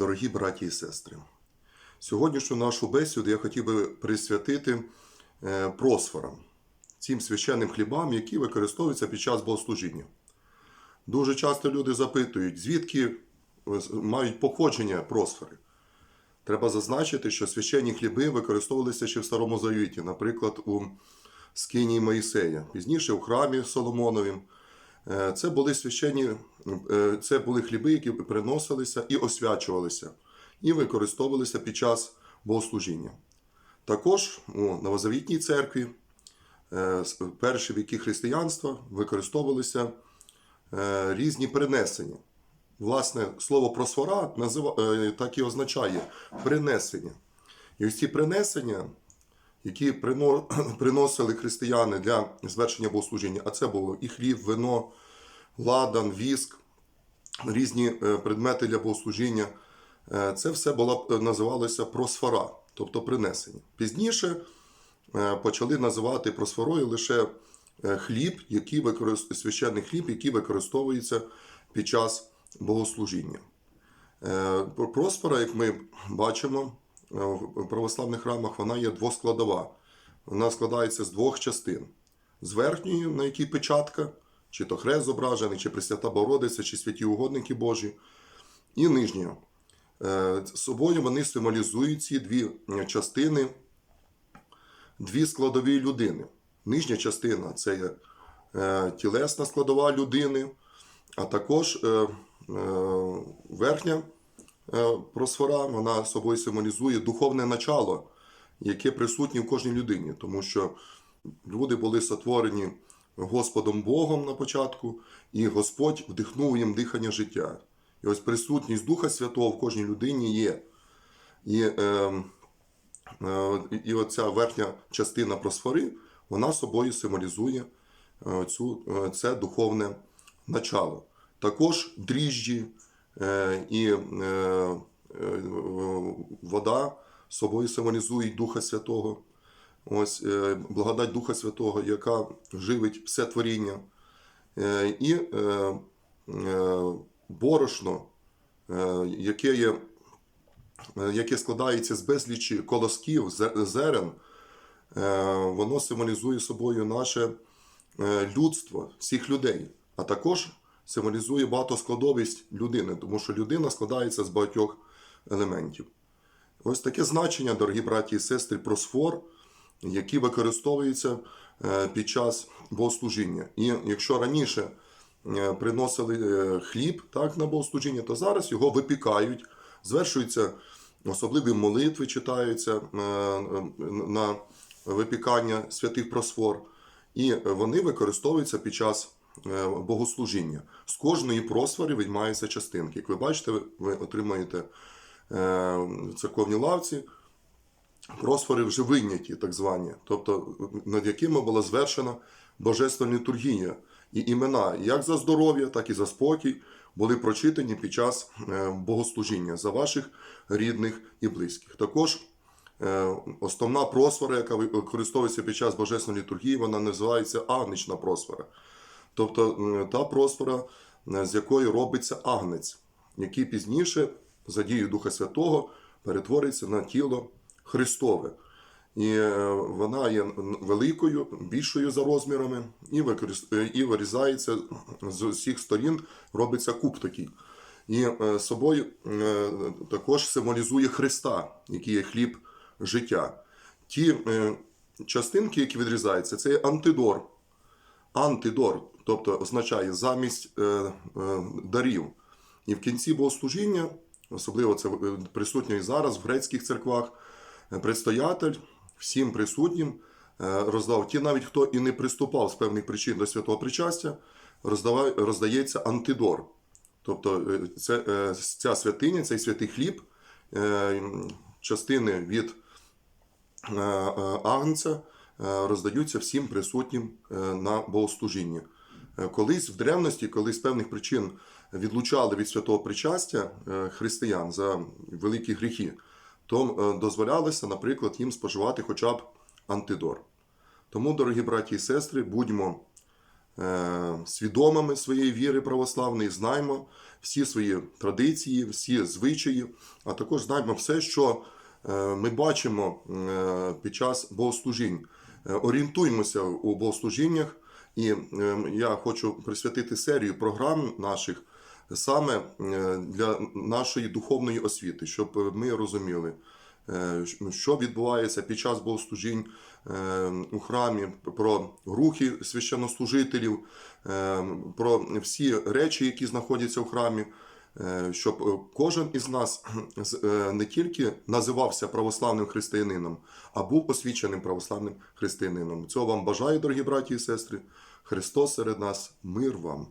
Дорогі браті і сестри, сьогоднішню нашу бесіду я хотів би присвятити е, просфорам, цим священним хлібам, які використовуються під час богослужіння. Дуже часто люди запитують, звідки е, мають походження просфори. Треба зазначити, що священні хліби використовувалися ще в Старому Завіті, наприклад, у скині Моїсея, пізніше у храмі Соломоновім. Е, Це були священні, е, це були хліби, які приносилися і освячувалися, і використовувалися під час богослужіння. Також у Новозавітній церкві, е, перші віки християнства, використовувалися різні принесення. Власне, слово просфора е, так і означає принесення. І ось ці принесення, які приносили християни для звершення богослужіння, а це було і хліб, вино, ладан, віск, різні е, предмети для богослужіння. Е, Це все було, е, називалося просфора, тобто принесення. Пізніше почали називати просфорою лише хліб, який використ... священний хліб, який використовується під час богослужіння. Просфора, як ми бачимо в православних храмах, вона є двоскладова. Вона складається з двох частин: з верхньої, на якій печатка, чи то хрест зображений, чи Пресвята Богородиця, чи святі угодники Божі, і нижня. Е, Собою вони символізують ці дві частини, дві складові людини. Нижня частина це є е, тілесна складова людини, а також е, е, верхня е, просфора, вона собою символізує духовне начало, яке присутнє в кожній людині, тому що люди були сотворені Господом Богом на початку, і Господь вдихнув їм дихання життя. І ось присутність Духа Святого в кожній людині є. І, е, е, і оця верхня частина просфори, вона собою символізує е, цю, е, це духовне начало. Також дріжджі е, і е, е, вода собою символізують Духа Святого. Ось е, благодать Духа Святого, яка живить все творіння. Е, і е, е, борошно, е, яке, є, е, яке складається з безлічі колосків, зерен, е, воно символізує собою наше е, людство, всіх людей, а також символізує багатоскладовість людини, тому що людина складається з багатьох елементів. Ось таке значення, дорогі браті і сестри, просфор, які використовуються е, під час богослужіння. І якщо раніше е, приносили е, хліб так, на богослужіння, то зараз його випікають, звершуються особливі молитви, читаються на випікання святих просфор, і вони використовуються під час богослужіння. З кожної просфори відмаються частинки. Як ви бачите, ви- отримаєте е, в церковній лавці просфори вже вийняті, так звані, тобто над якими була звершена божественна літургія. І імена як за здоров'я, так і за спокій були прочитані під час е, богослужіння за ваших рідних і близьких. Також е, основна просфора, яка використовується під час божественної літургії, вона називається агнична просфора. Тобто та просфора, е, з якої робиться агнець, який пізніше, за дією Духа Святого, перетвориться на тіло Христове. І е, вона є великою, більшою за розмірами, і, е, і вирізається з усіх сторін, робиться куб такий. І собою також символізує Христа, який є хліб життя. Ті частинки, які відрізаються, це є антидор. Антидор, тобто означає замість е, е, дарів. І в кінці богослужіння, особливо це е, присутньо і зараз в грецьких церквах, предстоятель всім присутнім роздав ті, навіть хто і не приступав з певних причин до святого причастя, роздається антидор. Тобто це, ця святиня, цей святий хліб, частини від агнця роздаються всім присутнім на богослужінні. Е, Колись в древності, коли з певних причин відлучали від святого причастя е, християн за великі гріхи, то е, дозволялося, наприклад, їм споживати хоча б антидор. Тому, дорогі браті і сестри, будьмо свідомими своєї віри православної, знаємо всі свої традиції, всі звичаї, а також знаємо все, що ми бачимо під час богослужінь. Орієнтуємося у богослужіннях, і е, я хочу присвятити серію програм наших саме е, для нашої духовної освіти, щоб ми розуміли, е, що відбувається під час богослужінь е, у храмі, про рухи священнослужителів, про всі речі, які знаходяться у храмі. Е, Щоб е, кожен із нас е, не тільки називався православним християнином, а був освіченим православним християнином. Цього вам бажаю, дорогі браті і сестри. Христос серед нас, мир вам!